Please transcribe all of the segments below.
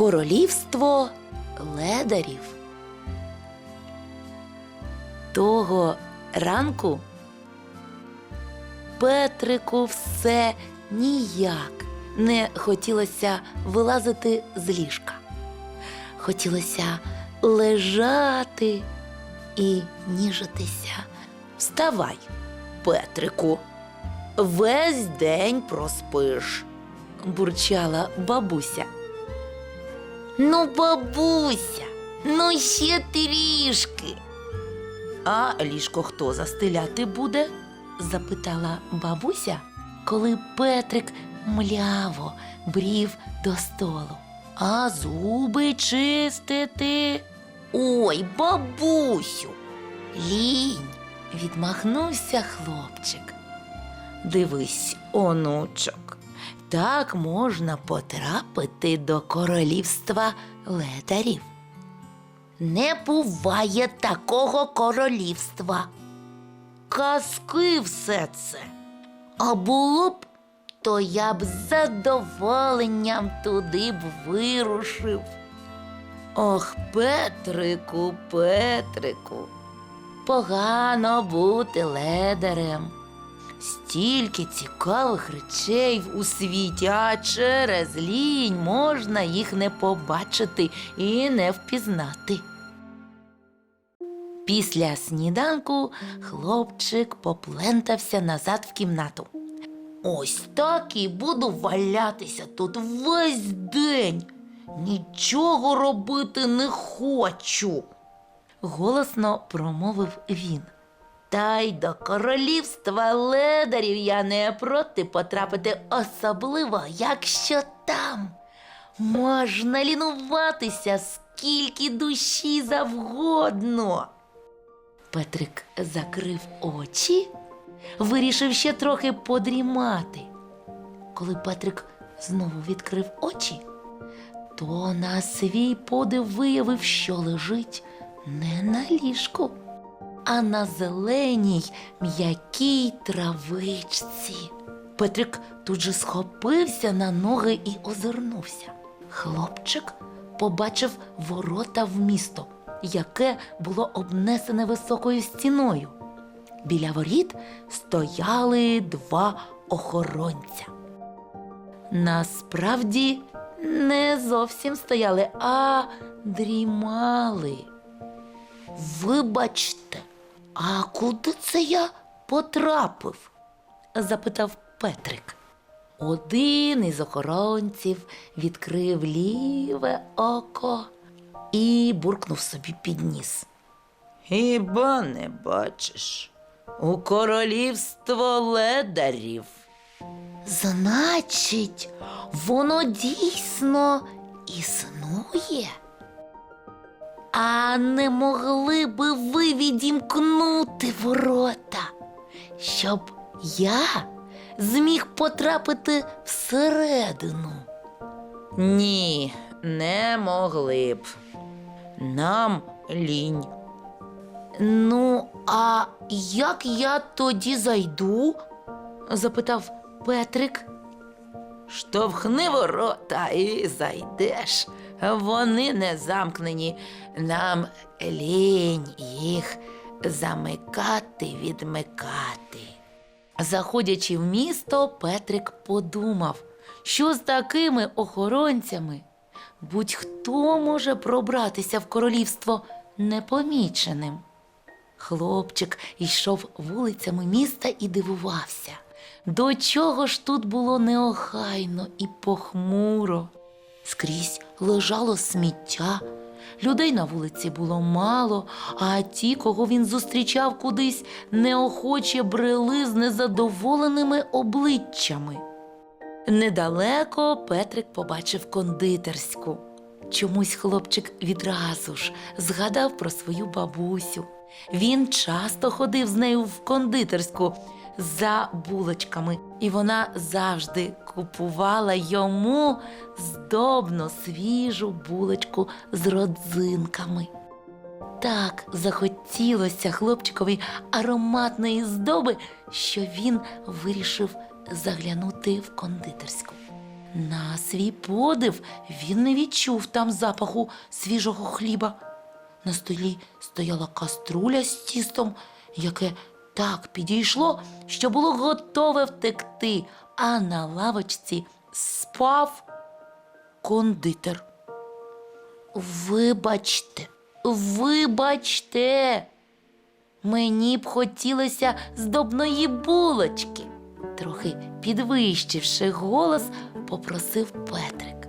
Королівство ледарів. Того ранку Петрику все ніяк не хотілося вилазити з ліжка. Хотілося лежати і ніжитися. Вставай, Петрику, весь день проспиш, бурчала бабуся. Ну, бабуся, ну ще трішки. А ліжко хто застеляти буде? запитала бабуся, коли Петрик мляво брів до столу. А зуби чистити. Ой, бабусю, лінь, відмахнувся хлопчик. Дивись, онучок, так можна потрапити до королівства ледарів. Не буває такого королівства. Казки все це. А було б, то я б з задоволенням туди б вирушив. Ох, Петрику, Петрику, погано бути ледарем. Стільки цікавих речей у світі, а через лінь можна їх не побачити і не впізнати. Після сніданку хлопчик поплентався назад в кімнату. Ось так і буду валятися тут весь день. Нічого робити не хочу. Голосно промовив він. Та й до королівства ледарів я не проти потрапити, особливо, якщо там можна лінуватися скільки душі завгодно. Петрик закрив очі, вирішив ще трохи подрімати. Коли Петрик знову відкрив очі, то на свій подив виявив, що лежить не на ліжку, а на зеленій м'якій травичці. Петрик тут же схопився на ноги і озирнувся. Хлопчик побачив ворота в місто, яке було обнесене високою стіною. Біля воріт стояли два охоронця. Насправді не зовсім стояли, а дрімали. Вибачте, а куди це я потрапив? запитав Петрик. Один із охоронців відкрив ліве око і буркнув собі під ніс. Хіба не бачиш? У королівство ледарів. Значить, воно дійсно існує. А не могли би ви відімкнути ворота, щоб я зміг потрапити всередину? Ні, не могли б. Нам лінь. Ну, а як я тоді зайду? запитав Петрик. Штовхни ворота і зайдеш. Вони не замкнені. Нам лінь їх замикати, відмикати. Заходячи в місто, Петрик подумав, що з такими охоронцями будь-хто може пробратися в королівство непоміченим. Хлопчик йшов вулицями міста і дивувався. До чого ж тут було неохайно і похмуро. Скрізь лежало сміття, людей на вулиці було мало, а ті, кого він зустрічав кудись, неохоче брели з незадоволеними обличчями. Недалеко Петрик побачив кондитерську. Чомусь хлопчик відразу ж згадав про свою бабусю. Він часто ходив з нею в кондитерську за булочками, і вона завжди купувала йому здобно свіжу булочку з родзинками. Так захотілося хлопчикові ароматної здоби, що він вирішив заглянути в кондитерську. На свій подив він не відчув там запаху свіжого хліба. На столі стояла каструля з тістом, яке так підійшло, що було готове втекти, а на лавочці спав кондитер. Вибачте, вибачте, мені б хотілося здобної булочки. Трохи підвищивши голос, попросив Петрик.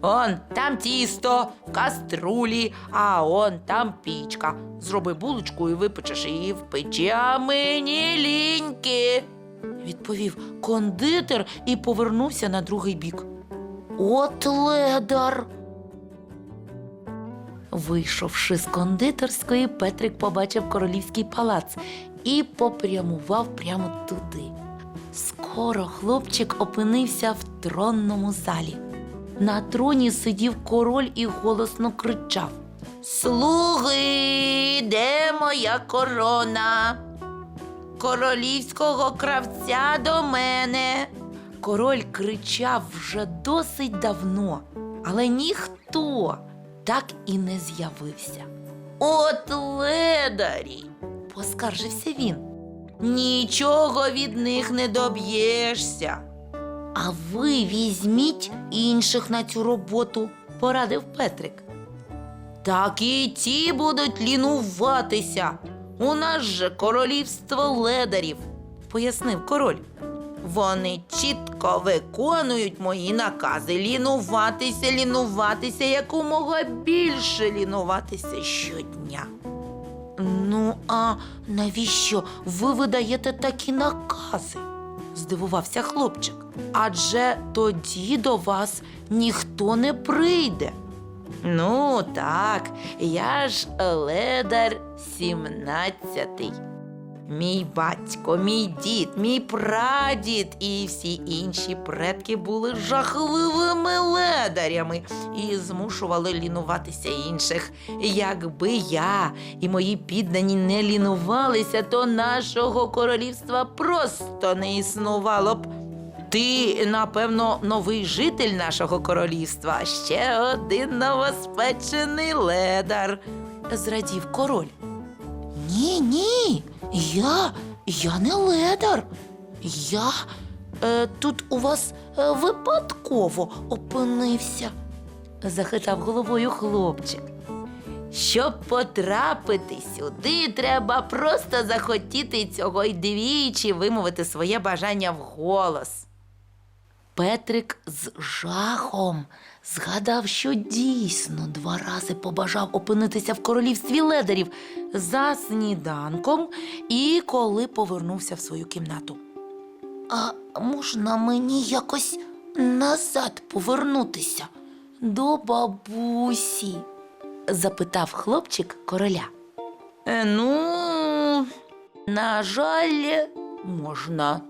Он там тісто в каструлі, а он там пічка. Зроби булочку і випечеш її в печі, а мені ліньки. Відповів кондитер і повернувся на другий бік. От ледар. Вийшовши з кондитерської, Петрик побачив королівський палац і попрямував прямо туди. Скоро хлопчик опинився в тронному залі. На троні сидів король і голосно кричав: Слуги, де моя корона? Королівського кравця до мене. Король кричав вже досить давно, але ніхто так і не з'явився. От ледарі, поскаржився він. Нічого від них не доб'єшся. А ви візьміть інших на цю роботу, порадив Петрик. Так і ті будуть лінуватися. У нас же королівство ледарів, пояснив король. Вони чітко виконують мої накази лінуватися, лінуватися, якомога більше лінуватися щодня. Ну, а навіщо ви видаєте такі накази? Здивувався хлопчик. Адже тоді до вас ніхто не прийде. Ну, так, я ж ледар сімнадцятий. Мій батько, мій дід, мій прадід і всі інші предки були жахливими ледарями і змушували лінуватися інших. Якби я і мої піддані не лінувалися, то нашого королівства просто не існувало б. Ти, напевно, новий житель нашого королівства, ще один новоспечений ледар, зрадів король. Ні, ні, я, я не ледар. Я е, тут у вас е, випадково опинився, захитав головою хлопчик. Щоб потрапити сюди, треба просто захотіти цього й двічі вимовити своє бажання вголос. Петрик з жахом згадав, що дійсно два рази побажав опинитися в королівстві ледарів за сніданком і коли повернувся в свою кімнату. А можна мені якось назад повернутися до бабусі? запитав хлопчик короля. «Е, Ну, на жаль, можна.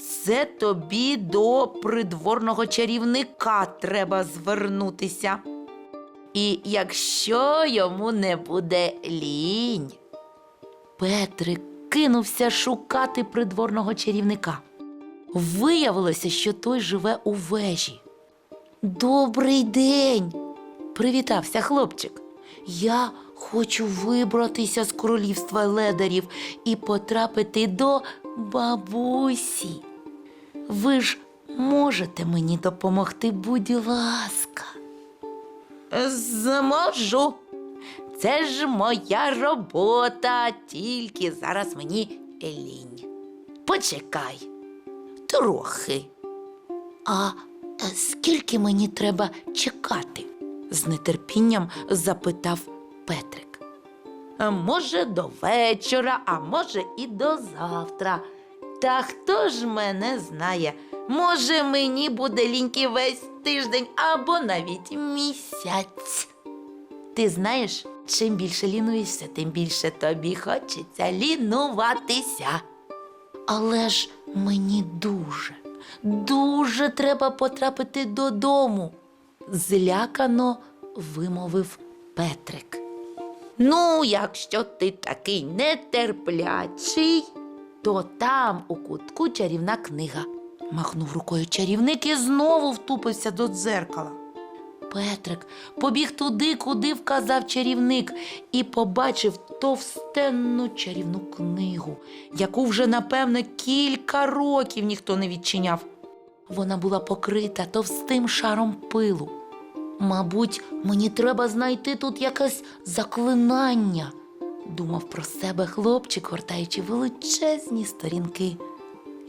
Це тобі до придворного чарівника треба звернутися. І якщо йому не буде лінь. Петрик кинувся шукати придворного чарівника. Виявилося, що той живе у вежі. Добрий день, привітався хлопчик. Я хочу вибратися з королівства ледарів і потрапити до бабусі. Ви ж можете мені допомогти, будь ласка. Зможу. Це ж моя робота, тільки зараз мені лінь. Почекай. Трохи. А скільки мені треба чекати? з нетерпінням запитав Петрик. Може, до вечора, а може, і до завтра. Та хто ж мене знає? Може, мені буде ліньки весь тиждень або навіть місяць. Ти знаєш, чим більше лінуєшся, тим більше тобі хочеться лінуватися. Але ж мені дуже, дуже треба потрапити додому, злякано вимовив Петрик. Ну, якщо ти такий нетерплячий, то там у кутку чарівна книга. махнув рукою чарівник і знову втупився до дзеркала. Петрик побіг туди, куди вказав чарівник, і побачив товстенну чарівну книгу, яку вже, напевне, кілька років ніхто не відчиняв. Вона була покрита товстим шаром пилу. Мабуть, мені треба знайти тут якесь заклинання, думав про себе хлопчик, гортаючи величезні сторінки.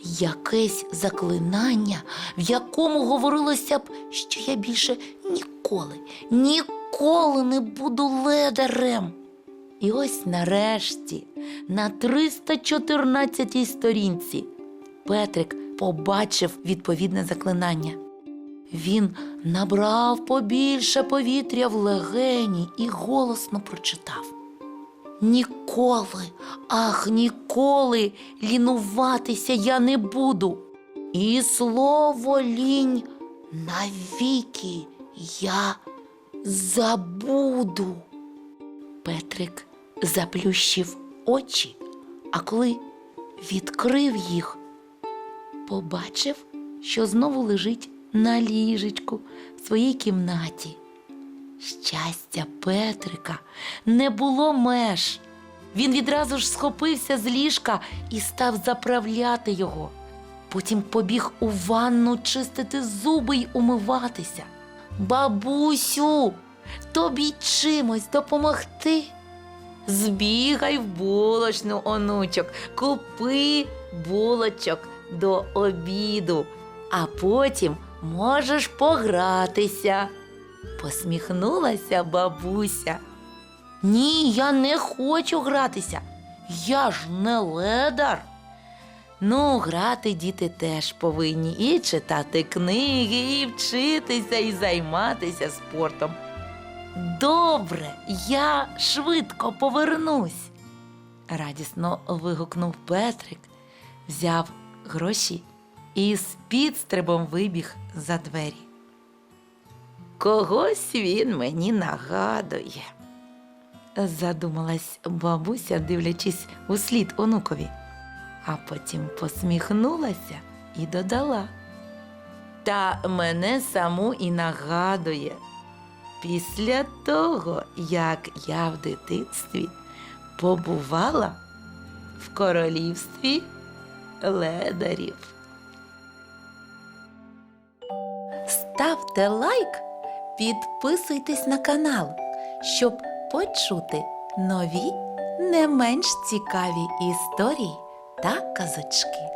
Якесь заклинання, в якому говорилося б, що я більше ніколи, ніколи не буду ледарем. І ось нарешті, на 314 сторінці, Петрик побачив відповідне заклинання. Він набрав побільше повітря в легені і голосно прочитав. Ніколи, ах, ніколи лінуватися я не буду. І слово лінь навіки я забуду. Петрик заплющив очі, а коли відкрив їх, побачив, що знову лежить на ліжечку в своїй кімнаті. Щастя Петрика не було меж. Він відразу ж схопився з ліжка і став заправляти його. Потім побіг у ванну чистити зуби й умиватися. Бабусю, тобі чимось допомогти? Збігай в булочну, онучок, купи булочок до обіду, а потім можеш погратися. Посміхнулася бабуся. Ні, я не хочу гратися. Я ж не ледар. Ну, грати діти теж повинні і читати книги, і вчитися, і займатися спортом. Добре, я швидко повернусь. Радісно вигукнув Петрик, взяв гроші і з підстрибом вибіг за двері. Когось він мені нагадує, задумалась бабуся, дивлячись у слід онукові, а потім посміхнулася і додала. Та мене саму і нагадує. Після того, як я в дитинстві побувала в королівстві ледарів. Ставте лайк, підписуйтесь на канал, щоб почути нові не менш цікаві історії та казочки.